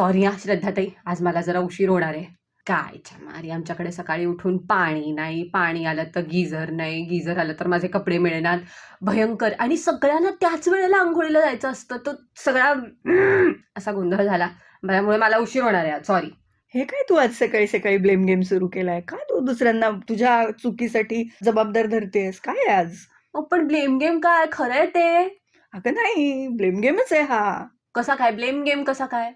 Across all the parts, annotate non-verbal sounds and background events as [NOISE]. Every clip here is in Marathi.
सॉरी हा श्रद्धाताई आज मला जरा उशीर होणार आहे. काय मारी आमच्याकडे सकाळी उठून पाणी नाही पाणी आलं तर गिझर नाही गिझर आलं तर माझे कपडे मिळणार. भयंकर. आणि सगळ्यांना त्याच वेळेला आंघोळीला जायचं असतं. तो सगळा [CLEARS THROAT] असा गोंधळ झाला. त्यामुळे मला उशीर होणार आहे. सॉरी हे काय तू आज सकाळी सकाळी ब्लेम गेम सुरू केलाय? का तू दुसऱ्यांना तुझ्या चुकीसाठी जबाबदार धरतेस? काय आज? पण ब्लेम गेम काय? खरं आहे ते. अगं नाही ब्लेम गेमच आहे हा. कसा काय? ब्लेम गेम कसा काय?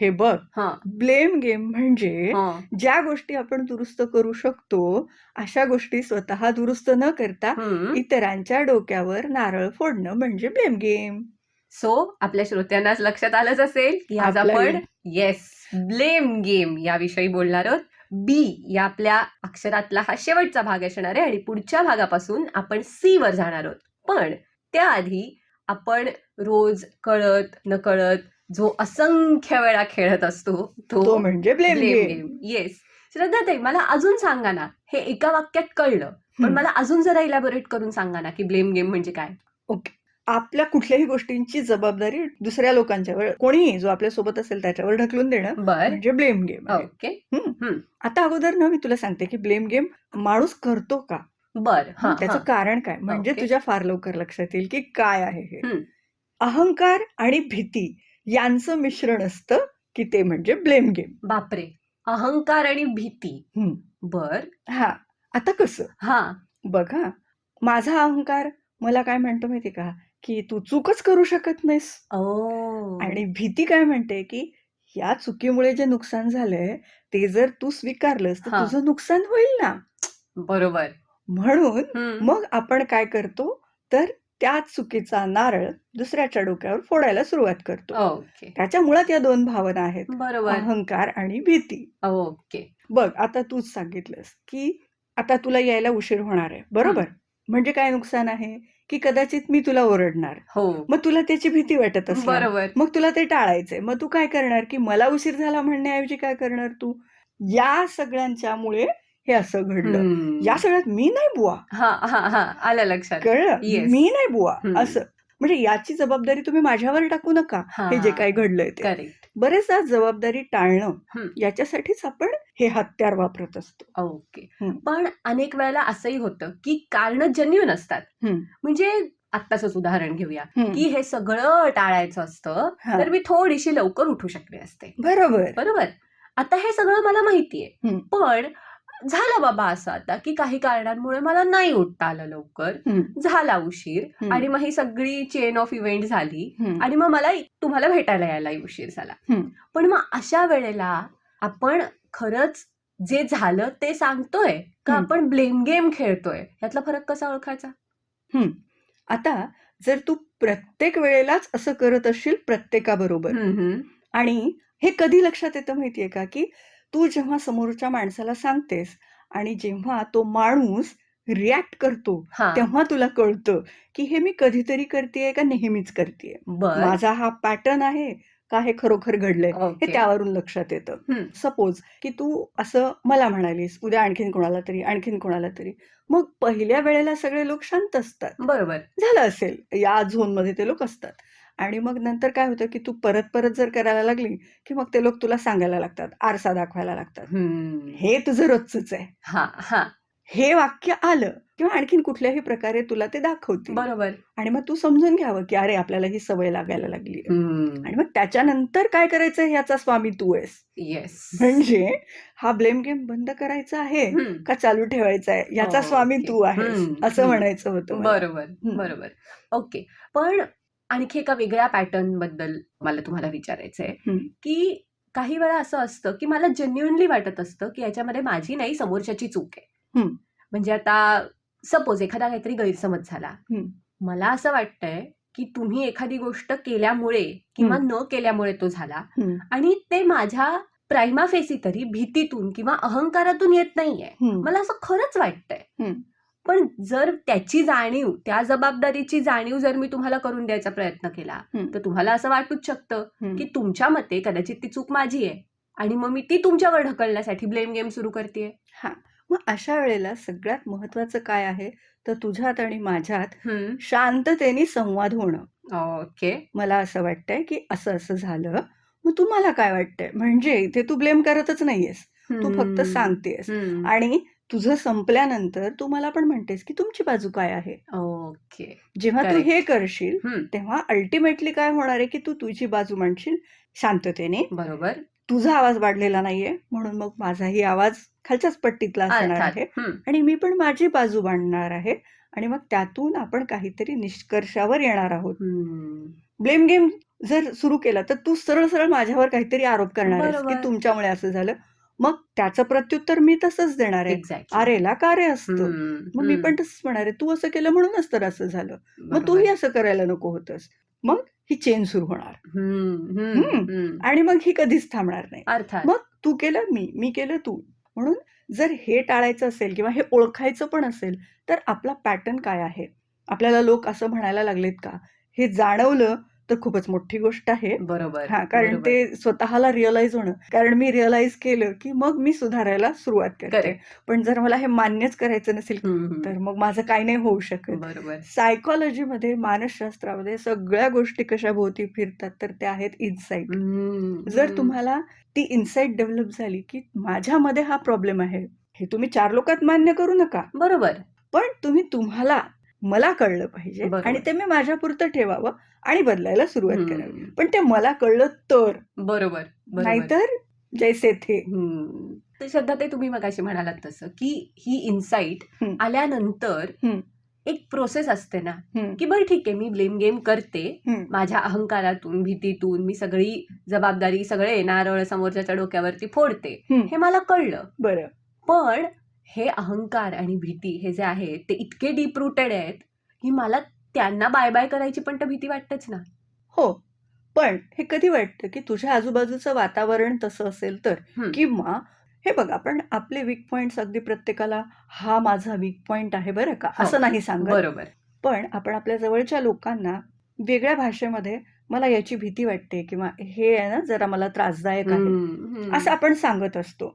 हे बघ हा. ब्लेम गेम म्हणजे ज्या गोष्टी आपण दुरुस्त करू शकतो अशा गोष्टी स्वतः दुरुस्त न करता. इतरांच्या डोक्यावर नारळ फोडणं म्हणजे ब्लेम गेम. सो आपल्या श्रोत्यांनाच लक्षात आलंच असेल की आज आपण येस ब्लेम गेम याविषयी बोलणार आहोत. बी या आपल्या अक्षरातला हा शेवटचा भाग असणार आहे आणि पुढच्या भागापासून आपण सी वर जाणार आहोत. पण त्याआधी आपण रोज कळत नकळत जो असंख्य वेळा खेळत असतो तो तो म्हणजे ब्लेम गेम येस श्रद्धाताई मला अजून सांगा ना हे एका वाक्यात कळलं पण. मला अजून जरा इलॅबोरेट करून सांगा ना की ब्लेम गेम म्हणजे काय? आपल्या कुठल्याही गोष्टींची जबाबदारी दुसऱ्या लोकांच्यावर कोणीही जो आपल्यासोबत असेल त्याच्यावर ढकलून देणं म्हणजे ब्लेम गेम ओके आता अगोदर ना मी तुला सांगते की ब्लेम गेम माणूस करतो का? बर. त्याचं. कारण काय? म्हणजे ओके. तुझ्या फार लवकर लक्षात येईल की काय आहे हे. अहंकार आणि भीती यांचं मिश्रण असतं की ते म्हणजे ब्लेम गेम. बापरे. अहंकार आणि भीती. बर. हा. आता कसं? हा. बघा. माझा अहंकार मला काय म्हणतो माहिती का? की तू चूकच करू शकत नाहीस. ओ. आणि भीती काय म्हणते की या चुकीमुळे जे नुकसान झालंय ते जर तू स्वीकारलंस तर हा. तुझं नुकसान होईल ना. बरोबर. म्हणून हम्म. मग आपण काय करतो? तर त्या चुकीचा नारळ दुसऱ्याच्या डोक्यावर फोडायला सुरुवात करतो. त्याच्या मुळात या दोन भावना आहेत. बरोबर. अहंकार आणि भीती. ओके. बघ आता तूच सांगितलंस की आता तुला यायला उशीर होणार आहे. बरोबर? म्हणजे काय नुकसान आहे? की कदाचित मी तुला ओरडणार. हो. मग तुला त्याची भीती वाटत असणार बरोबर. मग तुला ते टाळायचंय. मग तू काय करणार? की मला उशीर झाला म्हणण्याऐवजी काय करणार तू? या सगळ्यांच्यामुळे हे असं घडलं. या सगळ्यात मी नाही बुवा. हा हा हा. आलं लक्षात. कळलं. मी नाही बुवा. असं. म्हणजे याची जबाबदारी तुम्ही माझ्यावर टाकू नका. हे. जे काही घडलंय ते. करेक्ट बरेचदा जबाबदारी टाळणं. याच्यासाठीच आपण हे हत्यार वापरत असतो. ओके. पण अनेक वेळेला असंही होतं की कारण जेन्युन असतात. म्हणजे आत्ताच उदाहरण घेऊया. की हे सगळं टाळायचं असतं. तर मी थोडीशी लवकर उठू शकले असते. बरोबर. बरोबर? आता हे सगळं मला माहितीये. पण झालं बाबा असं आता की काही कारणांमुळे मला नाही उठता आलं लवकर. झाला उशीर. आणि मग ही सगळी चेन ऑफ इव्हेंट झाली. आणि मग मला तुम्हाला भेटायला यायला उशीर झाला. पण मग अशा वेळेला आपण खरंच जे झालं ते सांगतोय का. आपण ब्लेम गेम खेळतोय यातला फरक कसा ओळखायचा आता जर तू प्रत्येक वेळेलाच असं करत असशील प्रत्येकाबरोबर. आणि हे कधी लक्षात येतं माहितीये का की तू जेव्हा समोरच्या माणसाला सांगतेस आणि जेव्हा तो माणूस रिॲक्ट करतो तेव्हा तुला कळतं की हे मी कधीतरी करतेय का नेहमीच करतेय. माझा हा पॅटर्न आहे का हे खरोखर घडलंय हे. त्यावरून लक्षात येतं. सपोज की तू असं मला म्हणालीस उद्या आणखीन कोणाला तरी आणखीन कोणाला तरी. मग पहिल्या वेळेला सगळे लोक शांत असतात. बरोबर. झालं असेल. या झोनमध्ये ते लोक असतात. आणि मग नंतर काय होतं की तू परत परत जर करायला लागली की मग ते लोक तुला सांगायला लागतात आरसा दाखवायला लागतात. हे तुझं रोजच आहे हा हा हे वाक्य आलं किंवा आणखीन कुठल्याही प्रकारे तुला ते दाखवतील बरोबर आणि मग तू समजून घ्यावं की अरे आपल्याला ही सवय लागायला लागली. आणि मग त्याच्यानंतर काय करायचं ह्याचा स्वामी तू आहेस येस म्हणजे हा ब्लेम गेम बंद करायचा आहे. का चालू ठेवायचा आहे याचा ओके. स्वामी तू आहेस. असं. म्हणायचं होतं. बरोबर बरोबर ओके पण आणखी एका वेगळ्या पॅटर्नबद्दल मला तुम्हाला विचारायचंय हम्म. की काही वेळा असं असतं की मला जेन्युनली वाटत असतं की याच्यामध्ये माझी नाही समोरच्याची चूक आहे. म्हणजे आता सपोज एखादा काहीतरी गैरसमज झाला. मला असं वाटतंय की तुम्ही एखादी गोष्ट केल्यामुळे किंवा न केल्यामुळे तो झाला. आणि ते माझ्या प्रायमा फेसी तरी भीतीतून किंवा अहंकारातून येत नाहीये. मला असं खरंच वाटतंय. पण जर त्याची जाणीव त्या जबाबदारीची जाणीव जर मी तुम्हाला करून द्यायचा प्रयत्न केला. तर तुम्हाला असं वाटूच शकतं. की तुमच्या मते कदाचित ती चूक माझी आहे आणि मग मी ती तुमच्यावर ढकलण्यासाठी ब्लेम गेम सुरू करते मग अशा वेळेला सगळ्यात महत्वाचं काय आहे? तर तुझ्यात आणि माझ्यात शांततेने संवाद होणं. ओके. मला असं वाटतंय की असं असं झालं मग तुम्हाला काय वाटतंय? म्हणजे इथे तू ब्लेम करतच नाहीयेस. तू फक्त. सांगतेस. आणि तुझं संपल्यानंतर तू मला पण म्हणतेस की तुमची बाजू काय आहे ओके जेव्हा तू. हे करशील हम्म. तेव्हा अल्टिमेटली काय होणार आहे की तू तुझी बाजू म्हणशील शांततेने बरोबर तुझा आवाज वाढलेला नाहीये म्हणून मग माझाही आवाज खालच्याच पट्टीतला असणार अर्थात आहे हम्म. आणि मी पण माझी बाजू मांडणार आहे आणि मग त्यातून आपण काहीतरी निष्कर्षावर येणार आहोत हम्म. ब्लेम गेम जर सुरू केला तर तू सरळ सरळ माझ्यावर काहीतरी आरोप करणार आहेस की बरोबर. तुमच्यामुळे असं झालं मग त्याचं प्रत्युत्तर मी तसंच देणार आहे. अरेला का रे असतं. मग मी. पण तसंच म्हणणार आहे. तू असं केलं म्हणूनच तर असं झालं. मग. तूही असं करायला नको होतंस. मग ही चेन सुरू होणार. आणि मग ही कधीच थांबणार नाही. मग तू केलं मी. मी केलं तू. म्हणून जर हे टाळायचं असेल किंवा हे ओळखायचं पण असेल तर आपला पॅटर्न काय आहे? आपल्याला लोक असं म्हणायला लागलेत का? हे जाणवलं तर खूपच मोठी गोष्ट आहे बरोबर हा कारण. ते स्वतःला रिअलाइज होणं कारण मी रिअलाइज केलं की मग मी सुधारायला सुरुवात करते. पण जर मला हे मान्यच करायचं नसेल. तर मग माझं काही नाही होऊ शकत बरोबर सायकोलॉजीमध्ये मानसशास्त्रामध्ये सगळ्या गोष्टी कशा भोवती फिरतात तर त्या आहेत इन्साईट. जर. तुम्हाला ती इन्साईट डेव्हलप झाली की माझ्यामध्ये हा प्रॉब्लेम आहे हे तुम्ही चार लोकात मान्य करू नका बरोबर पण तुम्ही तुम्हाला मला कळलं पाहिजे. आणि ते मी माझ्यापुरतं ठेवावं आणि बदलायला सुरुवात करावी. पण ते मला कळलं तर बरोबर नाहीतर जैसे थे श्रद्धा ते तुम्ही मगाशी म्हणालात तसं की ही इन्साइट. आल्यानंतर. एक प्रोसेस असते ना. की बरं ठीक आहे मी ब्लेम गेम करते. माझ्या अहंकारातून भीतीतून मी सगळी जबाबदारी सगळे नारळ समोरच्याच्या डोक्यावरती फोडते. हे मला कळलं बरं पण हे अहंकार आणि भीती हे जे आहे ते इतके डीप रुटेड आहेत की मला त्यांना बाय बाय करायची पण तर भीती वाटतेच ना हो पण हे कधी वाटतं की तुझ्या आजूबाजूचं वातावरण तसं असेल तर. किंवा हे बघ आपण आपले वीक पॉइंट्स अगदी प्रत्येकाला हा माझा वीक पॉइंट आहे बरं का हो. असं नाही सांगत बरोबर पण आपण आपल्या जवळच्या लोकांना वेगळ्या भाषेमध्ये मला याची भीती वाटते किंवा हे आहे ना जरा मला त्रासदायक आहे. असं आपण सांगत असतो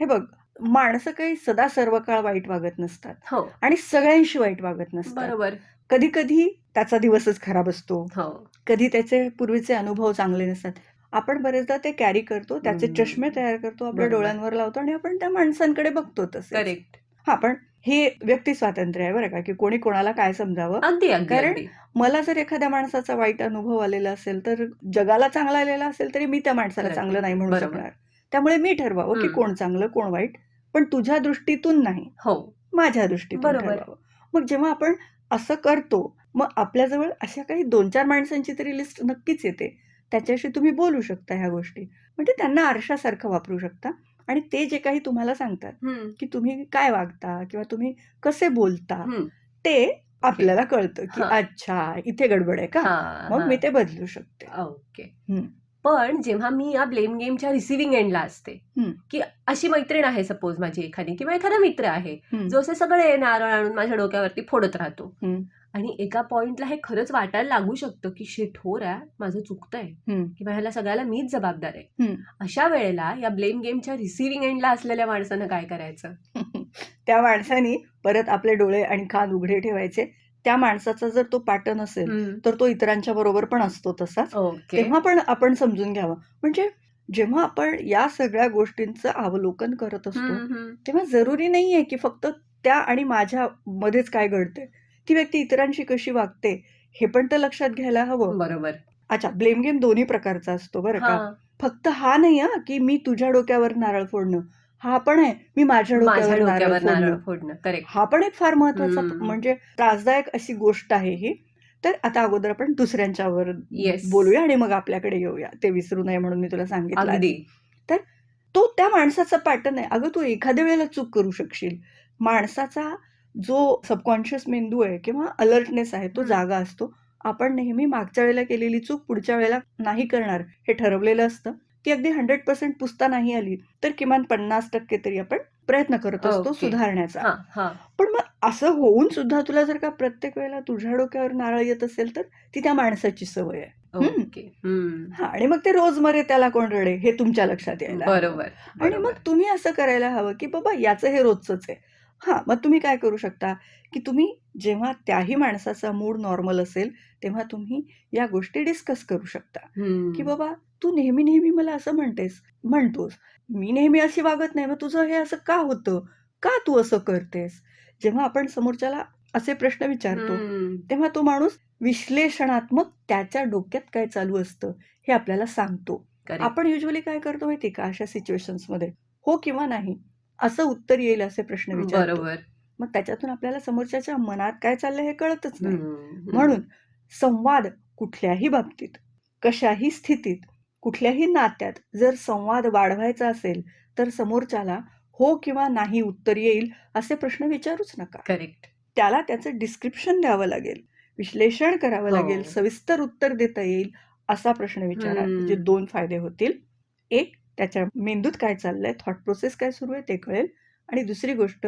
हे बघ माणसं काही सदा सर्व काळ वाईट वागत नसतात. हो. आणि सगळ्यांशी वाईट वागत नसतात. बरोबर. कधी कधी त्याचा दिवसच खराब असतो. हो. कधी त्याचे पूर्वीचे अनुभव चांगले नसतात. आपण बरेचदा ते कॅरी करतो त्याचे हम्म. चष्मे तयार करतो आपल्या बरोबर. डोळ्यांवर लावतो आणि आपण त्या माणसांकडे बघतो तसे करेक्ट हा पण हे व्यक्ती स्वातंत्र्य आहे बरं का की कोणी कोणाला काय समजावं? अगदी अगदी कारण अगदी. मला जर एखाद्या माणसाचा वाईट अनुभव आलेला असेल तर जगाला चांगला आलेला असेल तरी मी त्या माणसाला. चांगलं नाही म्हणू बरोबर. शकणार. त्यामुळे मी ठरवावं की हम्म. कोण चांगलं कोण वाईट. पण तुझ्या दृष्टीतून नाही. हो. माझ्या दृष्टीतून बरोबर. ठरवावं. मग जेव्हा आपण असं करतो मग आपल्याजवळ अशा काही दोन चार माणसांची तरी लिस्ट नक्कीच येते. त्याच्याशी तुम्ही बोलू शकता ह्या गोष्टी. म्हणजे त्यांना आरशासारखं वापरू शकता. आणि ते जे काही तुम्हाला सांगतात की तुम्ही काय वागता किंवा तुम्ही कसे बोलता. ते आपल्याला कळतं की. अच्छा इथे गडबड आहे का? मग. मी ते बदलू शकते. ओके. पण जेव्हा मी या ब्लेम गेमच्या रिसिव्हिंग एंडला असते. की अशी मैत्रीण आहे सपोज माझी एखादी किंवा एखादा मित्र आहे. जो असे सगळे नारळ आणून माझ्या डोक्यावरती फोडत राहतो. आणि एका पॉइंटला हे खरंच वाटायला लागू शकतं की शिट हो रा माझं चुकतंय. किंवा ह्याला सगळ्याला मीच जबाबदार आहे. अशा वेळेला या ब्लेम गेमच्या रिसिव्हिंग एंडला असलेल्या माणसानं काय करायचं [LAUGHS] त्या माणसानी परत आपले डोळे आणि कान उघडे ठेवायचे त्या माणसाचा जर तो पॅटर्न असेल. तर तो इतरांच्या बरोबर पण असतो तसाच. तेव्हा पण आपण समजून घ्यावं. म्हणजे जेव्हा आपण या सगळ्या गोष्टींचं अवलोकन करत असतो. तेव्हा जरुरी नाहीये की फक्त त्या आणि माझ्या मध्येच काय घडते ती व्यक्ती इतरांशी कशी वागते हे पण तर लक्षात घ्यायला हवं. बरोबर. अच्छा ब्लेम गेम दोन्ही प्रकारचा असतो बरं का? फक्त हा नाही की मी तुझ्या डोक्यावर नारळ फोडणं. हा पण आहे. मी माझ्या डोक्यावर नारळ फोडणं करेक्ट हा पण एक फार महत्त्वाचा. म्हणजे त्रासदायक अशी गोष्ट आहे ही. तर आता अगोदर आपण दुसऱ्यांच्यावर. बोलूया आणि मग आपल्याकडे येऊया. ते विसरू नये म्हणून मी तुला सांगितलं आधी. तो त्या माणसाचा पॅटर्न आहे. अगं तू एखाद्या वेळेला चूक करू शकशील. माणसाचा जो सबकॉन्शियस मेंदू आहे किंवा अलर्टनेस आहे तो. जागा असतो. आपण नेहमी मागच्या वेळेला केलेली चूक पुढच्या वेळेला नाही करणार हे ठरवलेलं असतं. ती अगदी हंड्रेड पर्सेंट पुसता नाही आली तर किमान पन्नास टक्के तरी आपण प्रयत्न करत असतो. सुधारण्याचा पण मग असं होऊन सुद्धा तुला जर का प्रत्येक वेळेला तुझ्या डोक्यावर नारळ येत असेल तर ती त्या माणसाची सवय आहे. हा आणि मग ते रोज मरे त्याला कोण रडे हे तुमच्या लक्षात यायला. बरोबर आणि. मग तुम्ही असं करायला हवं की बाबा याचं हे रोजचंच आहे हा मग तुम्ही काय करू शकता की तुम्ही जेव्हा त्याही माणसाचा मूड नॉर्मल असेल तेव्हा तुम्ही या गोष्टी डिस्कस करू शकता. की बाबा तू नेहमी नेहमी मला असं म्हणतेस म्हणतोस मी नेहमी अशी वागत नाही मग तुझं हे असं का होतं? का तू असं करतेस? जेव्हा आपण समोरच्याला असे प्रश्न विचारतो. तेव्हा तो माणूस विश्लेषणात्मक त्याच्या डोक्यात काय चालू असतं हे आपल्याला सांगतो. आपण युजली काय करतो माहिती का अशा सिच्युएशन्समध्ये? हो किंवा नाही असं उत्तर येईल असे प्रश्न विचारतो. मग त्याच्यातून आपल्याला समोरच्याच्या मनात काय चाललंय हे कळतच नाही. म्हणून संवाद कुठल्याही बाबतीत कशाही स्थितीत कुठल्याही नात्यात जर संवाद वाढवायचा असेल तर समोरच्याला हो किंवा नाही उत्तर येईल असे प्रश्न विचारूच नका. करेक्ट त्याला त्याचं डिस्क्रिप्शन द्यावं लागेल विश्लेषण करावं हो. लागेल सविस्तर उत्तर देता येईल असा प्रश्न विचारा. म्हणजे दोन फायदे होतील. एक त्याच्या मेंदूत काय चाललंय थॉट प्रोसेस काय सुरू आहे ते कळेल. आणि दुसरी गोष्ट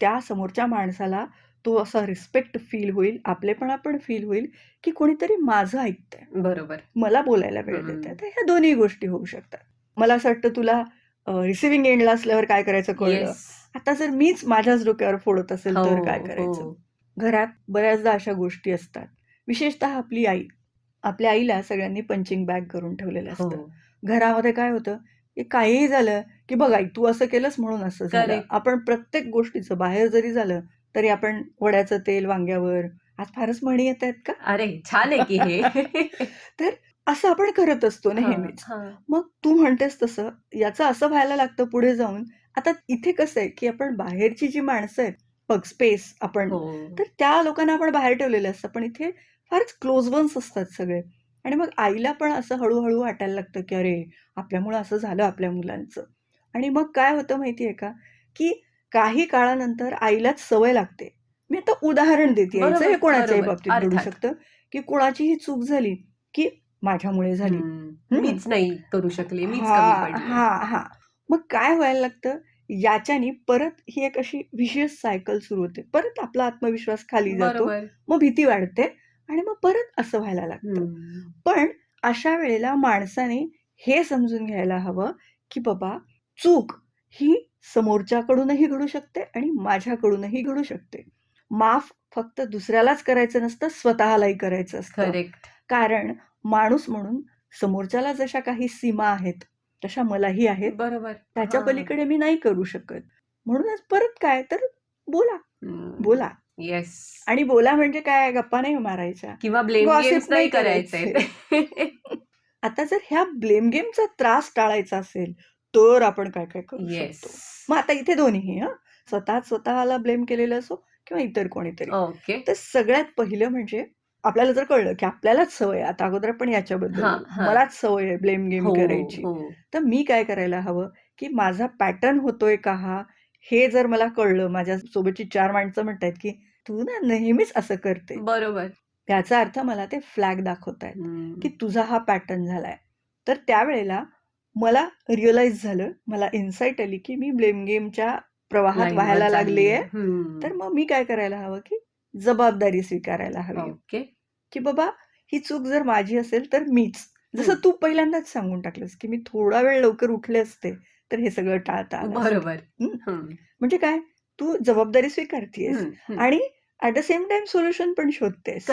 त्या समोरच्या माणसाला तो असा रिस्पेक्ट फील होईल आपलेपणा पण फील होईल की कोणीतरी माझं ऐकतंय. बरोबर. मला बोलायला वेळ. देत आहे तर ह्या दोन्ही गोष्टी होऊ शकतात. मला असं वाटतं तुला रिसिव्हिंग एंडला असल्यावर काय करायचं कळलं? आता जर मीच माझ्याच डोक्यावर फोडत असेल हो, तर काय करायचं? घरात बऱ्याचदा अशा गोष्टी असतात. विशेषतः आपली आई. आपल्या आईला सगळ्यांनी पंचिंग बॅग करून ठेवलेलं हो. असतं घरामध्ये काय होतं? की काहीही झालं की बघ आई तू असं केलंस म्हणून असं झालं. आपण प्रत्येक गोष्टीचं बाहेर जरी झालं तरी आपण वड्याचं तेल वांग्यावर. आज फारच म्हणी येत आहेत का? अरे छान आहे की हे. [LAUGHS] असं आपण करत असतो नेहमीच. मग तू म्हणतेस तसं याचं असं व्हायला लागतं पुढे जाऊन. आता इथे कसं आहे की आपण बाहेरची जी माणसं आहेत बघ स्पेस आपण हो. तर त्या लोकांना आपण बाहेर ठेवलेलं असतं पण इथे फारच क्लोज वन्स असतात सगळे. आणि मग आईला पण असं हळूहळू वाटायला लागतं की अरे आपल्यामुळं असं झालं आपल्या मुलांचं. आणि मग काय होतं माहिती आहे का? की काही काळानंतर आईलाच सवय लागते. मी आता उदाहरण देते याचं हे कोणाच्याही. बाबतीत घडू. शकतं? की कोणाचीही चूक झाली की माझ्यामुळे झाली. मीच नाही करू शकले हा हा हा. मग काय व्हायला लागतं? याच्यानी परत ही एक अशी विशेष सायकल सुरू होते. परत आपला आत्मविश्वास खाली जातो. मग भीती वाढते आणि मग परत असं व्हायला लागतं. पण अशा वेळेला माणसाने हे समजून घ्यायला हवं की बाबा चूक ही समोरच्याकडूनही घडू शकते आणि माझ्याकडूनही घडू शकते. माफ फक्त दुसऱ्यालाच करायचं नसतं स्वतःलाही करायचं असतं. कारण माणूस म्हणून समोरच्याला जशा काही सीमा आहेत तशा मलाही आहेत. बरोबर. त्याच्या. पलीकडे मी नाही करू शकत. म्हणूनच परत काय? तर बोला. बोला. येस आणि बोला म्हणजे काय? गप्पा नाही मारायच्या. किंवा ब्लेम नाही करायचे. आता जर ह्या ब्लेम गेमचा त्रास टाळायचा असेल तर आपण काय काय करू शकतो? मग आता इथे दोन्ही हा. स्वतः स्वतःला ब्लेम केलेलं असो किंवा इतर कोणीतरी. तर सगळ्यात पहिलं म्हणजे आपल्याला जर कळलं की आपल्यालाच सवय आता अगोदर पण याच्याबद्दल. मलाच सवय आहे ब्लेम गेम हो करायची. हो. तर मी काय करायला हवं की माझा पॅटर्न होतोय का हा? हे जर मला कळलं माझ्या सोबतची चार माणसं म्हणतायत की तू ना नेहमीच असं करते. बरोबर. त्याचा अर्थ मला ते फ्लॅग दाखवतायत. की तुझा हा पॅटर्न झालाय. तर त्यावेळेला मला रिअलाइज झालं मला इन्साइट आली की मी ब्लेम गेमच्या प्रवाहात व्हायला लागली आहे. तर मग मी काय करायला हवं की जबाबदारी स्वीकारायला हवी ओके की बाबा ही चूक जर माझी असेल तर मीच जसं. तू पहिल्यांदाच सांगून टाकलंस की मी थोडा वेळ लवकर उठले असते तर हे सगळं टाळता. बरोबर. म्हणजे काय तू जबाबदारी. हम्म. आणि at the same time solution पण शोधतेस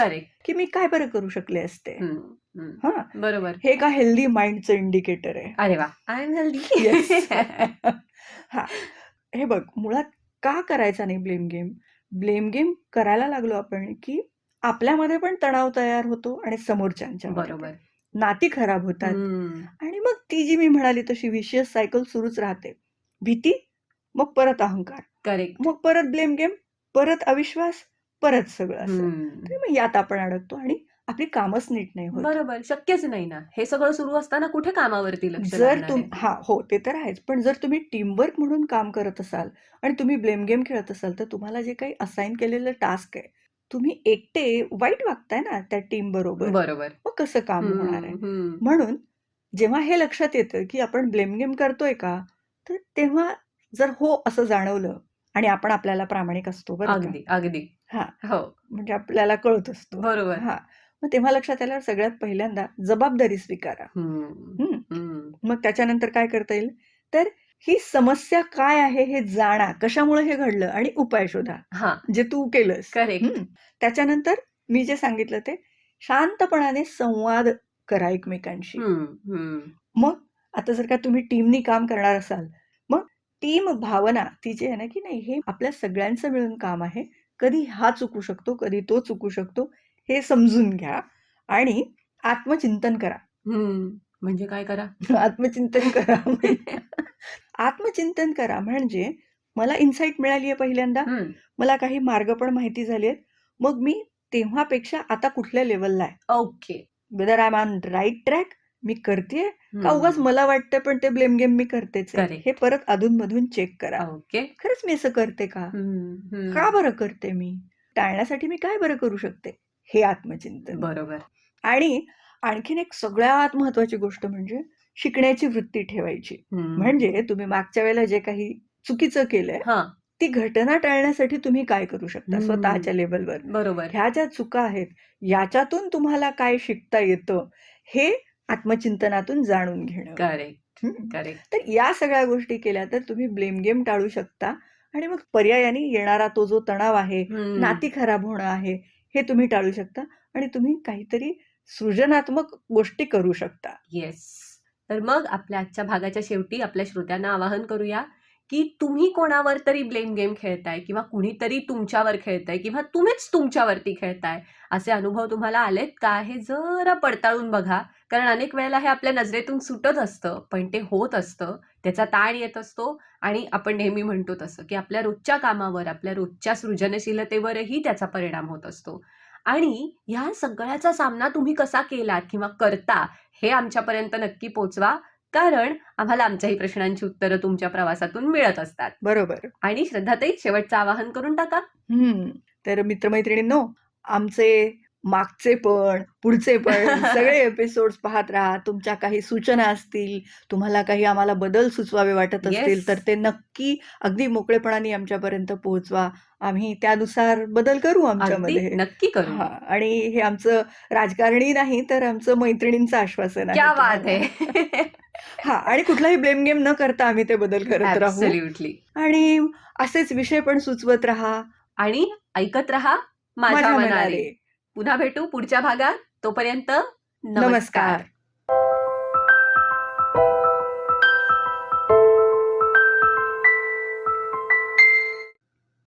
की मी काय बरं करू शकले असते. हा. बरोबर. हे का हेल्दी माइंडचं इंडिकेटर आहे. अरे वा. I am healthy. हा. हे बघ मुळात का करायचा नाही ब्लेम गेम ब्लेम गेम करायला लागलो आपण की आपल्यामध्ये पण तणाव तयार होतो आणि समोरच्यांच्या बरोबर. नाती खराब होतात. आणि मग ती जी मी म्हणाली तशी विशेष सायकल सुरूच राहते. भीती मग परत अहंकार. करेक्ट मग परत ब्लेम गेम परत अविश्वास परत सगळं असं. मग यात आपण अडकतो आणि आपली कामच नीट नाही होत. बरोबर शक्यच नाही ना. हे सगळं सुरू असताना कुठे कामावरती लक्ष जर लागणार तुम आहे? हा हो ते तर आहेच. पण जर तुम्ही टीमवर्क म्हणून काम करत असाल आणि तुम्ही ब्लेम गेम खेळत असाल तर तुम्हाला जे काही असाइन केलेलं टास्क आहे तुम्ही एकटे वाईट वागताय ना त्या टीम बरोबर. बरोबर. मग कसं काम होणार आहे? हम्म. हम्म. म्हणून जेव्हा हे लक्षात येतं की आपण ब्लेम गेम करतोय का तर तेव्हा जर हो असं जाणवलं आणि आपण आपल्याला प्रामाणिक असतो बरं का अगदी अगदी. हा. हो. म्हणजे आपल्याला कळत असतो. बरोबर. हा. मग तेव्हा लक्षात आल्यावर सगळ्यात पहिल्यांदा जबाबदारी स्वीकारा. मग त्याच्यानंतर काय करता येईल? तर ही समस्या काय आहे हे जाणा कशामुळे हे घडलं आणि उपाय शोधा हा. जे तू केलंस. करेक्ट. त्याच्यानंतर मी जे सांगितलं ते शांतपणाने संवाद करा एकमेकांशी. मग आता जर का तुम्ही टीमनी काम करणार असाल मग टीम भावना ती जी आहे ना की नाही हे आपल्या सगळ्यांचं मिळून काम आहे. कधी हा चुकू शकतो कधी तो चुकू शकतो. हे समजून घ्या आणि आत्मचिंतन करा. म्हणजे काय करा? [LAUGHS] आत्मचिंतन करा म्हणजे- [LAUGHS] आत्मचिंतन करा म्हणजे मला इन्साईट मिळाली आहे पहिल्यांदा. मला काही मार्ग पण माहिती झाले आहेत मग मी तेव्हापेक्षा आता कुठल्या लेवलला आहे? Okay. Whether I am on right track मी करते का उगाच. मला वाटतं पण ते ब्लेम गेम मी करतेच. हे परत अधूनमधून चेक करा. ओके. खरंच मी असं करते का. का बरं करते मी? टाळण्यासाठी मी काय बरं करू शकते? हे आत्मचिंतन. बरोबर. आणि आणखीन एक सगळ्यात महत्वाची गोष्ट म्हणजे शिकण्याची वृत्ती ठेवायची. म्हणजे तुम्ही मागच्या वेळेला जे काही चुकीचं केलंय हा. ती घटना टाळण्यासाठी तुम्ही काय करू शकता. स्वतःच्या लेवलवर बरोबर. ह्या ज्या चुका आहेत याच्यातून तुम्हाला काय शिकता येतं हे आत्मचिंतनातून जाणून घेणं. करेक्ट. हम्म. करेक्ट. तर या सगळ्या गोष्टी केल्या तर तुम्ही ब्लेम गेम टाळू शकता आणि मग पर्यायाने येणारा तो जो तणाव आहे नाती खराब होणं आहे हे तुम्ही टाळू शकता आणि तुम्ही काहीतरी सृजनात्मक गोष्टी करू शकता. येस तर मग आपल्या आजच्या भागाच्या शेवटी आपल्या श्रोत्यांना आवाहन करूया. की तुम्ही कोणावर तरी ब्लेम गेम खेळताय किंवा कुणीतरी तुमच्यावर खेळताय किंवा तुम्हीच तुमच्यावरती खेळताय असे अनुभव तुम्हाला आलेत का? हे जरा पडताळून बघा. कारण अनेक वेळेला हे आपल्या नजरेतून सुटत असतं पण ते होत असतं त्याचा ताण येत असतो आणि आपण नेहमी म्हणतो तसं की आपल्या रोजच्या कामावर आपल्या रोजच्या सृजनशीलतेवरही त्याचा परिणाम होत असतो. आणि ह्या सगळ्याचा सामना तुम्ही कसा केलात किंवा करता हे आमच्यापर्यंत नक्की पोचवा. कारण आम्हाला आमच्याही प्रश्नांची उत्तरं तुमच्या प्रवासातून मिळत असतात. बरोबर. आणि श्रद्धाताई शेवटचं आवाहन करून टाका. हम्म. तर मित्रमैत्रिणींनो आमचे मागचे पण पुढचे पण [LAUGHS] सगळे एपिसोड पाहत राहा. तुमच्या काही सूचना असतील तुम्हाला काही आम्हाला बदल सुचवावे वाटत असतील Yes. तर ते नक्की अगदी मोकळेपणाने आमच्यापर्यंत पोहोचवा. आम्ही त्यानुसार बदल करू अगदी आमच्यामध्ये नक्की करू. हा आणि हे आमचं राजकारणी नाही तर आमचं मैत्रिणींचं आश्वासन आहे क्या बात तुम्हाला. आहे [LAUGHS] हा. आणि कुठलाही ब्लेम गेम न करता आम्ही ते बदल करत राहू. Absolutely. आणि असेच विषय पण सुचवत राहा. आणि ऐकत रहा माझ्या मनाले. पुन्हा भेटू पुढच्या भागात. तोपर्यंत नमस्कार.